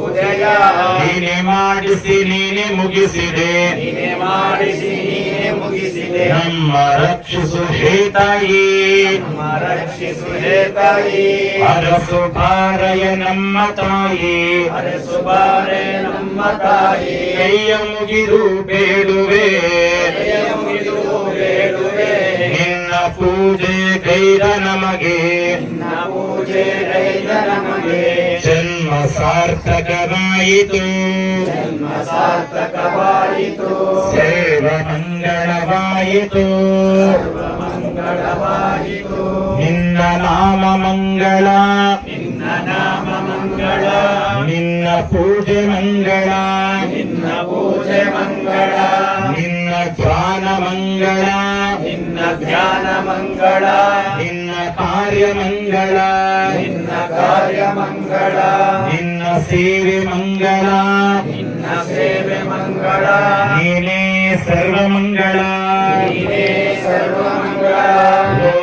ನೀನೆ ಮಾಡಿಸಿ ನೀನೆ ಮುಗಿಸಿದೆ. ನೀನೆ ಮಾಡಿಸಿ ನೀನೆ ಮುಗಿಸಿದೆ. ನಮ್ಮ ರಕ್ಷಿಸು ಹೇ ತಾಯಿ ನಮ್ಮ ರಕ್ಷಿಸು ಹೇ ತಾಯಿ ಅರಸು ಬಾರಯ ನಮ್ಮ ತಾಯಿ. ಅರಸು ಬಾರೆ ನಮ್ಮ ತಾಯಿ. ಕೈಯ ಮುಗಿದು ಬೇಡುವೆ. ಮುಗಿದು ಬೇಡುವೆ. ನಿನ್ನ ಪೂಜೆ ಕೈದ ನಮಗೆ. ನಿನ್ನ ಪೂಜೆ ಕೈದ ನಮಗೆ. ಜನ್ಮ ಸಾರ್ಥಕವಾಯಿತು ಜನ್ಮ ಸಾರ್ಥಕವಾಯಿತು ಸೇವ ಮಂಗಳವಾಯಿತು ಮಂಗಳವಾಯಿತು ನಿನ್ನ ನಾಮ ಮಂಗಳ ನಿನ್ನ ನಾಮ ಮಂಗಳ ನಿನ್ನ ಪೂಜೆ ಮಂಗಳ. ನಿನ್ನ ಪೂಜೆ ಮಂಗಳ. ನಿನ್ನ ಧ್ಯಾನ ಮಂಗಳ. ನಿನ್ನ ಧ್ಯಾನ ಮಂಗಳ. ನಿನ್ನ ಕಾರ್ಯ ಮಂಗಳ. ಕಾರ್ಯ ಮಂಗಳ ನಿನ್ನ ಸೇವೆ ಮಂಗಳ. ನಿನ್ನ ಸೇವೆ ಮಂಗಳ. ನೀನೇ ಸರ್ವ ಮಂಗಳ ನೀನೇ ಸರ್ವ ಮಂಗಳ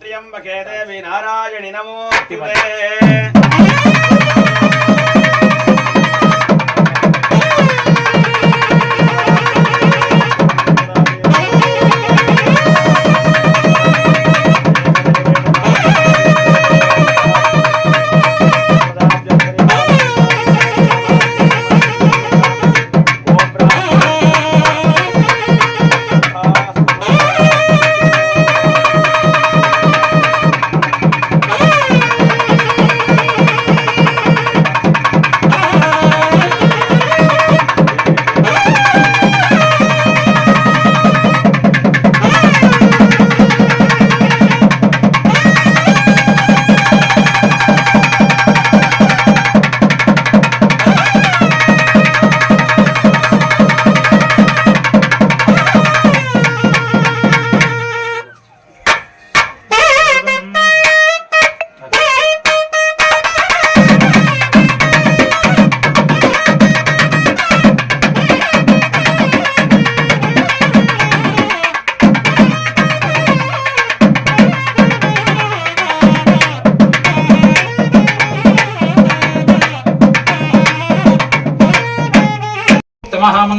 त्र्यम्बके देवि नारायणि नमो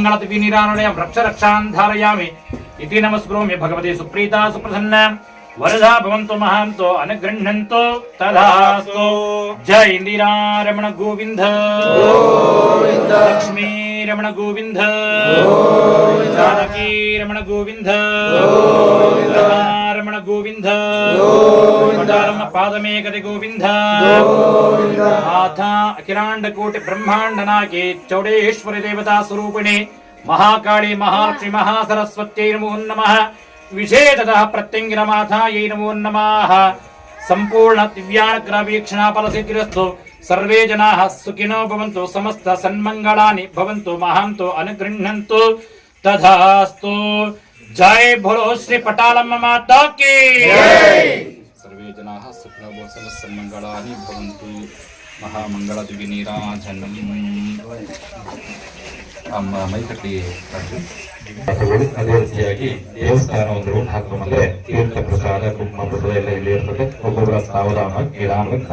మంగళదివి నిరానుడయ వృక్ష రక్షాన్ ధారయామి ఇది నమస్కృమ్య భగవతి సుప్రీత సుప్రసన్న వరదా భవంతు మహాంతో అనుగృహంతో తదాస్తు జై ఇందిరారమణ గోవింద లక్ష్మీ రమణ గోవింద రమణ గోవింద గోవింద గోవిందారమ్మ పాదమే గది గోవింద ఆధా అఖిలాండ కోటి బ్రహ్మాండ నాకే చౌడేశ్వరి దేవతా స్వరూపిణి మహాకాళి మహాలక్ష్మి మహాసరస్వత్యై నమో నమ విశేషత ప్రత్యంగిరమాధాయై నమో నమ సంపూర్ణ దివ్యానుగ్రహవీక్షణాఫలసిద్ధిరస్తు సర్వే జనా సుఖినో భవంతు సమస్త సన్మంగళాని భవంతు మహాంతో అనుగృహ్ణంతు తథాస్తు जय भोलो श्री पटालम्म माता की सर्वे जनाः सुखिनो भवन्तु समस्त सन्मङ्गलानि भवन्तु महामङ्गलदिविनीराजनम् ಅಮ್ಮ ಮೈಕಟ್ಟಿ ಮಠಗಳು ಅದೇ ರೀತಿಯಾಗಿ ದೇವಸ್ಥಾನ ಒಂದು ರೂಮ್ ಹಾಕುವ ಮೇಲೆ ತೀರ್ಥ ಪ್ರಸಾದ ಕುಂಕುಮ ಪ್ರಸಾದ ಎಲ್ಲ ಇಲ್ಲಿ ಇರ್ತದೆ ಒಬ್ಬೊಬ್ಬರ ಸಾವಧಾನ ನಿಧಾನವಾಗಿ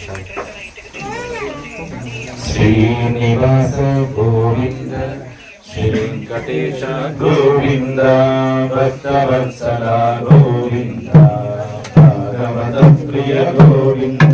ಶ್ರೀನಿವಾಸ శ్రీనివాస గోవింద శ్రీ వెంకటేశ గోవింద భక్తవత్సల గోవింద భాగవత ప్రియ గోవింద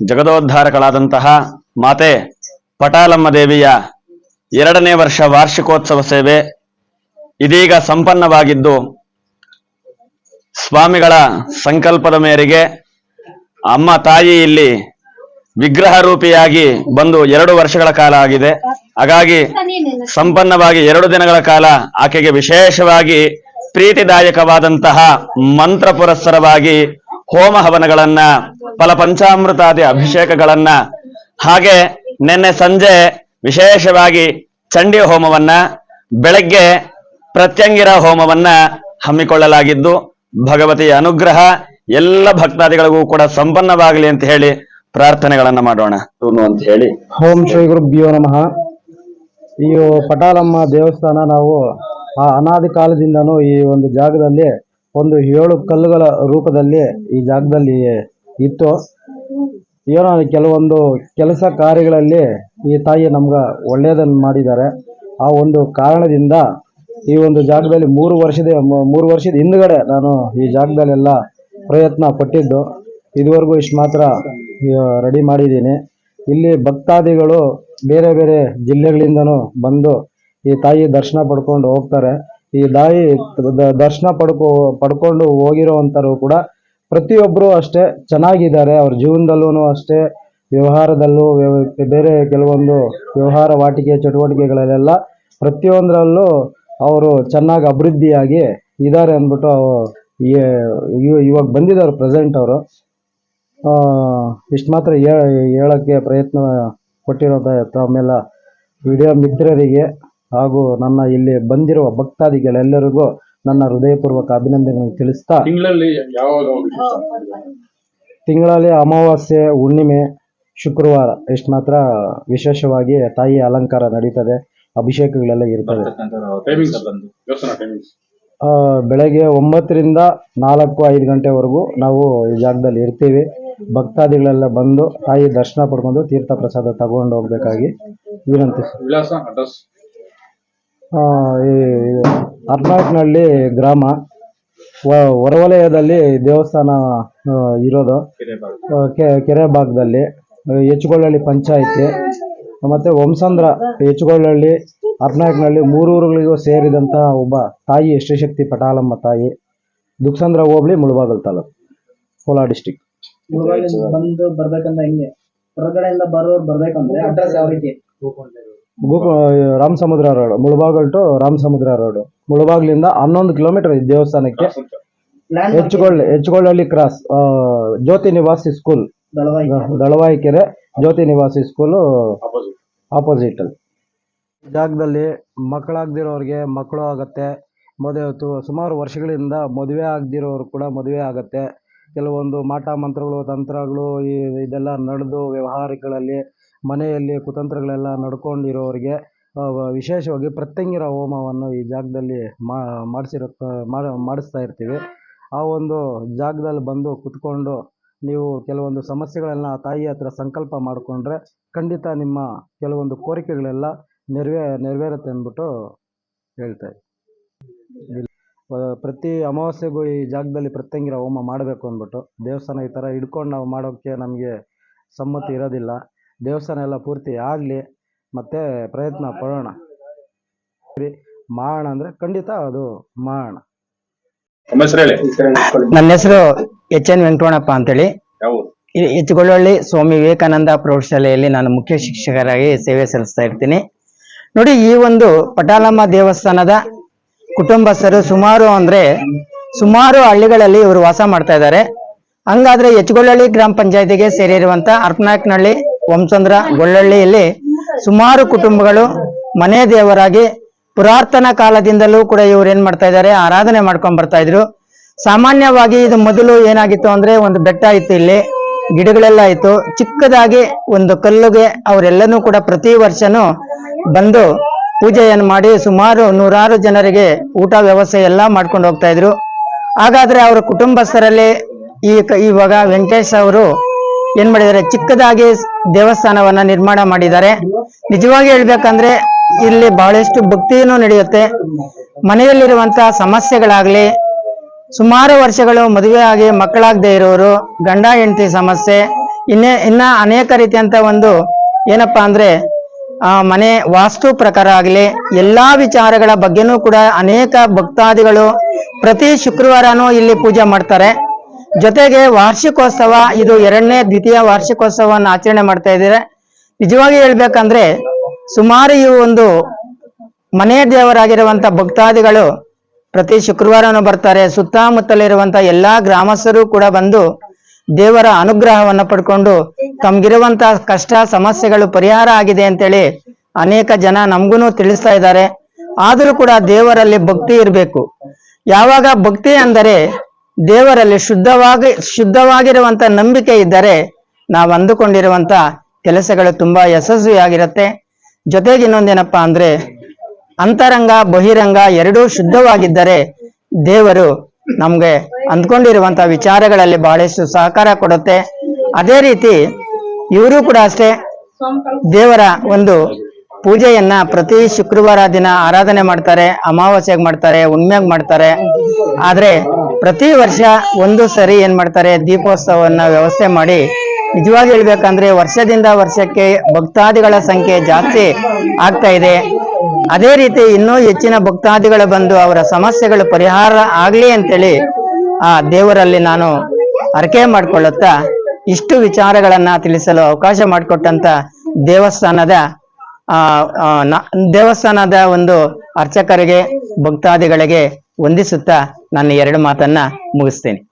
ಜಗದೋದ್ಧಾರಕಳಾದಂತಹ ಮಾತೆ ಪಟಾಲಮ್ಮ ದೇವಿಯ ಎರಡನೇ ವರ್ಷ ವಾರ್ಷಿಕೋತ್ಸವ ಸೇವೆ ಇದೀಗ ಸಂಪನ್ನವಾಗಿದ್ದು, ಸ್ವಾಮಿಗಳ ಸಂಕಲ್ಪದ ಮೇರೆಗೆ ಅಮ್ಮ ತಾಯಿ ಇಲ್ಲಿ ವಿಗ್ರಹ ರೂಪಿಯಾಗಿ ಬಂದು ಎರಡು ವರ್ಷಗಳ ಕಾಲ ಆಗಿದೆ. ಹಾಗಾಗಿ ಸಂಪನ್ನವಾಗಿ ಎರಡು ದಿನಗಳ ಕಾಲ ಆಕೆಗೆ ವಿಶೇಷವಾಗಿ ಪ್ರೀತಿದಾಯಕವಾದಂತಹ ಮಂತ್ರ ಪುರಸ್ಸರವಾಗಿ ಹೋಮ ಹವನಗಳನ್ನ ಫಲ ಪಂಚಾಮೃತಾದಿ ಅಭಿಷೇಕಗಳನ್ನ ಹಾಗೆ ನಿನ್ನೆ ಸಂಜೆ ವಿಶೇಷವಾಗಿ ಚಂಡಿ ಹೋಮವನ್ನ ಬೆಳಗ್ಗೆ ಪ್ರತ್ಯಂಗಿರ ಹೋಮವನ್ನ ಹಮ್ಮಿಕೊಳ್ಳಲಾಗಿದ್ದು ಭಗವತಿಯ ಅನುಗ್ರಹ ಎಲ್ಲ ಭಕ್ತಾದಿಗಳಿಗೂ ಕೂಡ ಸಂಪನ್ನವಾಗಲಿ ಅಂತ ಹೇಳಿ ಪ್ರಾರ್ಥನೆಗಳನ್ನ ಮಾಡೋಣ. ಅಂತ ಹೇಳಿ. ಓಂ ಶ್ರೀ ಗುರುಭ್ಯೋ ನಮಃ. ಈ ಪಟಾಲಮ್ಮ ದೇವಸ್ಥಾನ ನಾವು ಆ ಅನಾದಿ ಕಾಲದಿಂದನೂ ಈ ಒಂದು ಜಾಗದಲ್ಲಿ ಒಂದು ಏಳು ಕಲ್ಲುಗಳ ರೂಪದಲ್ಲಿ ಈ ಜಾಗದಲ್ಲಿ ಇತ್ತು. ಏನೋ ಕೆಲವೊಂದು ಕೆಲಸ ಕಾರ್ಯಗಳಲ್ಲಿ ಈ ತಾಯಿ ನಮ್ಗೆ ಒಳ್ಳೆಯದನ್ನು ಮಾಡಿದ್ದಾರೆ. ಆ ಒಂದು ಕಾರಣದಿಂದ ಈ ಒಂದು ಜಾಗದಲ್ಲಿ ಮೂರು ವರ್ಷದ ಮೂರು ವರ್ಷದ ಹಿಂದ್ಗಡೆ ನಾನು ಈ ಜಾಗದಲ್ಲೆಲ್ಲ ಪ್ರಯತ್ನ ಪಟ್ಟಿದ್ದು. ಇದುವರೆಗೂ ಇಷ್ಟು ಮಾತ್ರ ರೆಡಿ ಮಾಡಿದ್ದೀನಿ. ಇಲ್ಲಿ ಭಕ್ತಾದಿಗಳು ಬೇರೆ ಬೇರೆ ಜಿಲ್ಲೆಗಳಿಂದನೂ ಬಂದು ಈ ತಾಯಿ ದರ್ಶನ ಪಡ್ಕೊಂಡು ಹೋಗ್ತಾರೆ. ಈ ದಾಯಿ ದರ್ಶನ ಪಡ್ಕೊ, ಪಡ್ಕೊಂಡು ಹೋಗಿರೋವಂಥವ್ರು ಕೂಡ ಪ್ರತಿಯೊಬ್ಬರು ಅಷ್ಟೇ ಚೆನ್ನಾಗಿದ್ದಾರೆ. ಅವ್ರ ಜೀವನದಲ್ಲೂ ಅಷ್ಟೇ, ವ್ಯವಹಾರದಲ್ಲೂ ವ್ಯವ- ಬೇರೆ ಕೆಲವೊಂದು ವ್ಯವಹಾರ ವಾಟಿಕೆ ಚಟುವಟಿಕೆಗಳಲ್ಲೆಲ್ಲ ಪ್ರತಿಯೊಂದರಲ್ಲೂ ಅವರು ಚೆನ್ನಾಗಿ ಅಭಿವೃದ್ಧಿಯಾಗಿ ಇದ್ದಾರೆ ಅಂದ್ಬಿಟ್ಟು ಇವಾಗ ಬಂದಿದ್ದಾರೆ ಪ್ರೆಸೆಂಟ್ ಅವರು. ಇಷ್ಟು ಮಾತ್ರ ಹೇಳೋಕ್ಕೆ ಪ್ರಯತ್ನ ಕೊಟ್ಟಿರೋದ ತಮ್ಮೆಲ್ಲ ವಿಡಿಯೋ ಮಿತ್ರರಿಗೆ ಹಾಗೂ ನನ್ನ ಇಲ್ಲಿ ಬಂದಿರುವ ಭಕ್ತಾದಿಗಳೆಲ್ಲರಿಗೂ ನನ್ನ ಹೃದಯಪೂರ್ವಕ ಅಭಿನಂದನೆಗಳನ್ನು ತಿಳಿಸ್ತಾ ತಿಂಗಳಲ್ಲಿ ಅಮಾವಾಸ್ಯೆ ಹುಣ್ಣಿಮೆ ಶುಕ್ರವಾರ ಇಷ್ಟು ಮಾತ್ರ ವಿಶೇಷವಾಗಿ ತಾಯಿ ಅಲಂಕಾರ ನಡೀತದೆ ಅಭಿಷೇಕಗಳೆಲ್ಲ ಇರ್ತದೆ ಟೈಮಿಂಗ್ಸ್ ಬಂದು ದೇವಸ್ಥಾನ ಟೈಮಿಂಗ್ಸ್ ಆ, ಬೆಳಗ್ಗೆ ಒಂಬತ್ತರಿಂದ ನಾಲ್ಕು ಐದು ಗಂಟೆವರೆಗೂ ನಾವು ಈ ಜಾಗದಲ್ಲಿ ಇರ್ತೀವಿ. ಭಕ್ತಾದಿಗಳೆಲ್ಲ ಬಂದು ತಾಯಿ ದರ್ಶನ ಪಡ್ಕೊಂಡು ತೀರ್ಥ ಪ್ರಸಾದ ತಗೊಂಡು ಹೋಗ್ಬೇಕಾಗಿ ವಿನಂತಿ ವಿಳಾಸ ಅಡ್ರೆಸ್? ಆ, ಈ ಅರ್ನಾಕ್ನಹಳ್ಳಿ ಗ್ರಾಮ ಹೊರವಲಯದಲ್ಲಿ ದೇವಸ್ಥಾನ ಇರೋದು. ಕೆರೆ ಭಾಗದಲ್ಲಿ ಹೆಚ್ಚುಗೊಳ್ಳಹಳ್ಳಿ ಪಂಚಾಯಿತಿ, ಮತ್ತೆ ವಂಸಂದ್ರ ಹೆಚ್ಚುಗೊಳ್ಳಹಳ್ಳಿ ಮೂರು ಮೂರೂರುಗಳಿಗೂ ಸೇರಿದಂತಹ ಒಬ್ಬ ತಾಯಿ ಶ್ರೀಶಕ್ತಿ ಪಟಾಲಮ್ಮ ತಾಯಿ, ದುಕ್ಸಂದ್ರ ಹೋಬಳಿ, ಮುಳಬಾಗಲ್ ತಾಲೂಕು, ಕೋಲಾರ ಡಿಸ್ಟಿಕ್. ಬಂದು ಬರ್ಬೇಕಂದ್ರೆ ಹೆಂಗೆ? ಹೊರಗಡೆಯಿಂದ ಬರೋರು ಬರ್ಬೇಕಂದ್ರೆ ಅಡ್ರೆಸ್ ಯಾವ ರೀತಿ? ಗೋಕು ರಾಮ ಸಮುದ್ರ ರೋಡ್ ಮುಳಬಾಗಲ್ ಟು ರಾಮ ಸಮುದ್ರ ರೋಡ್. ಮುಳಬಾಗ್ಲಿಂದ ಹನ್ನೊಂದು ಕಿಲೋಮೀಟರ್ ಇದೆ ದೇವಸ್ಥಾನಕ್ಕೆ. ಹೆಚ್ಚುಗೊಳ್ಳಿ ಹೆಚ್ಚುಗೊಳ್ಳಿ ಕ್ರಾಸ್ ಜ್ಯೋತಿ ನಿವಾಸಿ ಸ್ಕೂಲ್ ದಳವಾಯಿ ದಳವಾಯಿ ಕೆರೆ ಜ್ಯೋತಿ ನಿವಾಸಿ ಸ್ಕೂಲ್ ಆಪೋಸಿಟ್ ಅಲ್ಲಿ. ಜಾಗದಲ್ಲಿ ಮಕ್ಕಳಾಗದಿರೋರಿಗೆ ಮಕ್ಕಳು ಆಗತ್ತೆ. ಮದುವೆ ಸುಮಾರು ವರ್ಷಗಳಿಂದ ಮದುವೆ ಆಗದಿರೋರು ಕೂಡ ಮದುವೆ ಆಗತ್ತೆ. ಕೆಲವೊಂದು ಮಾಟ ಮಂತ್ರಗಳು ತಂತ್ರಗಳು ಈ- ಇದೆಲ್ಲ ನಡೆದು ವ್ಯವಹಾರಗಳಲ್ಲಿ ಮನೆಯಲ್ಲಿ ಕುತಂತ್ರಗಳೆಲ್ಲ ನಡ್ಕೊಂಡಿರೋರಿಗೆ ವಿಶೇಷವಾಗಿ ಪ್ರತ್ಯಂಗಿರ ಹೋಮವನ್ನು ಈ ಜಾಗದಲ್ಲಿ ಮಾಡಿಸಿರೋ ಮಾಡಿಸ್ತಾ ಇರ್ತೀವಿ ಆ ಒಂದು ಜಾಗದಲ್ಲಿ ಬಂದು ಕುತ್ಕೊಂಡು ನೀವು ಕೆಲವೊಂದು ಸಮಸ್ಯೆಗಳನ್ನು ಆ ತಾಯಿ ಹತ್ರ ಸಂಕಲ್ಪ ಮಾಡಿಕೊಂಡ್ರೆ ಖಂಡಿತ ನಿಮ್ಮ ಕೆಲವೊಂದು ಕೋರಿಕೆಗಳೆಲ್ಲ ನೆರವೇ, ನೆರವೇರುತ್ತೆ ಅಂದ್ಬಿಟ್ಟು ಹೇಳ್ತಾ. ಪ್ರತಿ ಅಮಾವಾಸ್ಯೆಗೂ ಈ ಜಾಗದಲ್ಲಿ ಪ್ರತ್ಯಂಗಿರ ಹೋಮ ಮಾಡಬೇಕು ಅಂದ್ಬಿಟ್ಟು ದೇವಸ್ಥಾನ ಈ ಥರ ಹಿಡ್ಕೊಂಡು ನಾವು ಮಾಡೋಕ್ಕೆ ನಮಗೆ ಸಮ್ಮತಿ ಇರೋದಿಲ್ಲ ದೇವಸ್ಥಾನ ಎಲ್ಲ ಪೂರ್ತಿ ಆಗಲಿ ಮತ್ತು ಪ್ರಯತ್ನ ಪಡೋಣ. ಮಾಣ ಮಾಡೋಣ ಅಂದರೆ ಖಂಡಿತ ಅದು ಮಾಡೋಣ ನಮ್ಮ ಹೆಸರು ಹೇಳಿ? ನನ್ನ ಹೆಸರು ಎಚ್ ಎನ್ ವೆಂಕಟೋಣಪ್ಪ ಅಂತೇಳಿ? ಇ- ಸ್ವಾಮಿ ವಿವೇಕಾನಂದ ಪ್ರೌಢಶಾಲೆಯಲ್ಲಿ ನಾನು ಮುಖ್ಯ ಶಿಕ್ಷಕರಾಗಿ ಸೇವೆ ಸಲ್ಲಿಸ್ತಾ ಇರ್ತೀನಿ. ನೋಡಿ ಈ ಒಂದು ಪಟಾಲಮ್ಮ ದೇವಸ್ಥಾನದ ಕುಟುಂಬಸ್ಥರು ಸುಮಾರು ಅಂದ್ರೆ ಸುಮಾರು ಹಳ್ಳಿಗಳಲ್ಲಿ ಇವರು ವಾಸ ಮಾಡ್ತಾ ಇದ್ದಾರೆ. ಹಂಗಾದ್ರೆ ಹೆಚ್ಚುಗೊಳ್ಳಳ್ಳಿ ಗ್ರಾಮ ಪಂಚಾಯತಿಗೆ ಸೇರಿರುವಂತ ಅರ್ಪನಾಕ್ನಹಳ್ಳಿ ವಂಸಂದ್ರ ಗೊಳ್ಳಳ್ಳಿಯಲ್ಲಿ ಸುಮಾರು ಕುಟುಂಬಗಳು ಮನೆ ದೇವರಾಗಿ ಪುರಾತನ ಕಾಲದಿಂದಲೂ ಕೂಡ ಇವ್ರು ಏನ್ ಮಾಡ್ತಾ ಇದ್ದಾರೆ, ಆರಾಧನೆ ಮಾಡ್ಕೊಂಡ್ ಬರ್ತಾ ಇದ್ರು. ಸಾಮಾನ್ಯವಾಗಿ ಇದು ಮೊದಲು ಏನಾಗಿತ್ತು ಅಂದ್ರೆ ಒಂದು ಬೆಟ್ಟ ಇತ್ತು ಇಲ್ಲಿ, ಗಿಡಗಳೆಲ್ಲ ಇತ್ತು. ಚಿಕ್ಕದಾಗಿ ಒಂದು ಕಲ್ಲುಗೆ ಅವರೆಲ್ಲನೂ ಕೂಡ ಪ್ರತಿ ವರ್ಷನೂ ಬಂದು ಪೂಜೆಯನ್ನು ಮಾಡಿ ಸುಮಾರು ನೂರಾರು ಜನರಿಗೆ ಊಟ ವ್ಯವಸ್ಥೆ ಎಲ್ಲ ಮಾಡ್ಕೊಂಡು ಹೋಗ್ತಾ ಇದ್ರು. ಹಾಗಾದ್ರೆ ಅವರ ಕುಟುಂಬಸ್ಥರಲ್ಲಿ ಈ ಇವಾಗ ವೆಂಕಟೇಶ್ ಅವರು ಏನ್ ಮಾಡಿದ್ದಾರೆ? ಚಿಕ್ಕದಾಗಿ ದೇವಸ್ಥಾನವನ್ನ ನಿರ್ಮಾಣ ಮಾಡಿದ್ದಾರೆ. ನಿಜವಾಗಿ ಹೇಳ್ಬೇಕಂದ್ರೆ ಇಲ್ಲಿ ಬಹಳಷ್ಟು ಭಕ್ತಿಯನ್ನು ನಡೆಯುತ್ತೆ. ಮನೆಯಲ್ಲಿರುವಂತಹ ಸಮಸ್ಯೆಗಳಾಗ್ಲಿ ಸುಮಾರು ವರ್ಷಗಳು ಮದುವೆ ಆಗಿ ಮಕ್ಕಳಾಗದೆ ಇರೋರು ಗಂಡ ಹೆಂಡತಿ ಸಮಸ್ಯೆ ಇನ್ನೇ ಇನ್ನ ಅನೇಕ ರೀತಿಯಂತ ಒಂದು ಏನಪ್ಪಾ ಅಂದ್ರೆ ಆ, ಮನೆ ವಾಸ್ತು ಪ್ರಕಾರ ಆಗಲಿ ಎಲ್ಲಾ ವಿಚಾರಗಳ ಬಗ್ಗೆನೂ ಕೂಡ ಅನೇಕ ಭಕ್ತಾದಿಗಳು ಪ್ರತಿ ಶುಕ್ರವಾರನೂ ಇಲ್ಲಿ ಪೂಜೆ ಮಾಡ್ತಾರೆ. ಜೊತೆಗೆ ವಾರ್ಷಿಕೋತ್ಸವ, ಇದು ಎರಡನೇ ದ್ವಿತೀಯ ವಾರ್ಷಿಕೋತ್ಸವವನ್ನು ಆಚರಣೆ ಮಾಡ್ತಾ ಇದ್ದಾರೆ. ನಿಜವಾಗಿ ಹೇಳ್ಬೇಕಂದ್ರೆ, ಸುಮಾರು ಈ ಒಂದು ಮನೆ ದೇವರಾಗಿರುವಂತ ಭಕ್ತಾದಿಗಳು ಪ್ರತಿ ಶುಕ್ರವಾರನೂ ಬರ್ತಾರೆ. ಸುತ್ತಮುತ್ತಲಿರುವಂತ ಎಲ್ಲಾ ಗ್ರಾಮಸ್ಥರು ಕೂಡ ಬಂದು ದೇವರ ಅನುಗ್ರಹವನ್ನು ಪಡ್ಕೊಂಡು ತಮ್ಗಿರುವಂತಹ ಕಷ್ಟ, ಸಮಸ್ಯೆಗಳು ಪರಿಹಾರ ಆಗಿದೆ ಅಂತೇಳಿ ಅನೇಕ ಜನ ನಮ್ಗೂ ತಿಳಿಸ್ತಾ ಇದ್ದಾರೆ. ಆದರೂ ಕೂಡ ದೇವರಲ್ಲಿ ಭಕ್ತಿ ಇರಬೇಕು. ಯಾವಾಗ ಭಕ್ತಿ ಅಂದರೆ ದೇವರಲ್ಲಿ ಶುದ್ಧವಾಗಿ, ಶುದ್ಧವಾಗಿರುವಂತ ನಂಬಿಕೆ ಇದ್ದರೆ ನಾವು ಅಂದುಕೊಂಡಿರುವಂತ ಕೆಲಸಗಳು ತುಂಬಾ ಯಶಸ್ವಿಯಾಗಿರುತ್ತೆ. ಜೊತೆಗೆ ಇನ್ನೊಂದೇನಪ್ಪಾ ಅಂದ್ರೆ, ಅಂತರಂಗ, ಬಹಿರಂಗ ಎರಡೂ ಶುದ್ಧವಾಗಿದ್ದರೆ ದೇವರು ನಮ್ಗೆ ಅಂದ್ಕೊಂಡಿರುವಂತ ವಿಚಾರಗಳಲ್ಲಿ ಬಹಳಷ್ಟು ಸಹಕಾರ ಕೊಡುತ್ತೆ. ಅದೇ ರೀತಿ ಇವರು ಕೂಡ ಅಷ್ಟೇ ದೇವರ ಒಂದು ಪೂಜೆಯನ್ನ ಪ್ರತಿ ಶುಕ್ರವಾರ ದಿನ ಆರಾಧನೆ ಮಾಡ್ತಾರೆ, ಅಮಾವಾಸ್ಯಾಗ ಮಾಡ್ತಾರೆ ಹುಣ್ಮೆಗ್ ಮಾಡ್ತಾರೆ. ಆದ್ರೆ ಪ್ರತಿ ವರ್ಷ ಒಂದು ಸರಿ ಏನ್ ಮಾಡ್ತಾರೆ, ದೀಪೋತ್ಸವವನ್ನ ವ್ಯವಸ್ಥೆ ಮಾಡಿ. ನಿಜವಾಗಿ ಹೇಳ್ಬೇಕಂದ್ರೆ ವರ್ಷದಿಂದ ವರ್ಷಕ್ಕೆ ಭಕ್ತಾದಿಗಳ ಸಂಖ್ಯೆ ಜಾಸ್ತಿ ಆಗ್ತಾ ಇದೆ. ಅದೇ ರೀತಿ ಇನ್ನೂ ಹೆಚ್ಚಿನ ಭಕ್ತಾದಿಗಳು ಬಂದು ಅವರ ಸಮಸ್ಯೆಗಳು ಪರಿಹಾರ ಆಗ್ಲಿ ಅಂತೇಳಿ ಆ ದೇವರಲ್ಲಿ ನಾನು ಅರಕೆ ಮಾಡ್ಕೊಳ್ಳುತ್ತಾ ಇಷ್ಟು ವಿಚಾರಗಳನ್ನ ತಿಳಿಸಲು ಅವಕಾಶ ಮಾಡಿಕೊಟ್ಟಂತ ದೇವಸ್ಥಾನದ ದೇವಸ್ಥಾನದ ಒಂದು ಅರ್ಚಕರಿಗೆ ಭಕ್ತಾದಿಗಳಿಗೆ ವಂದಿಸುತ್ತಾ ನನ್ನ ಎರಡು ಮಾತನ್ನ ಮುಗಿಸ್ತೇನೆ.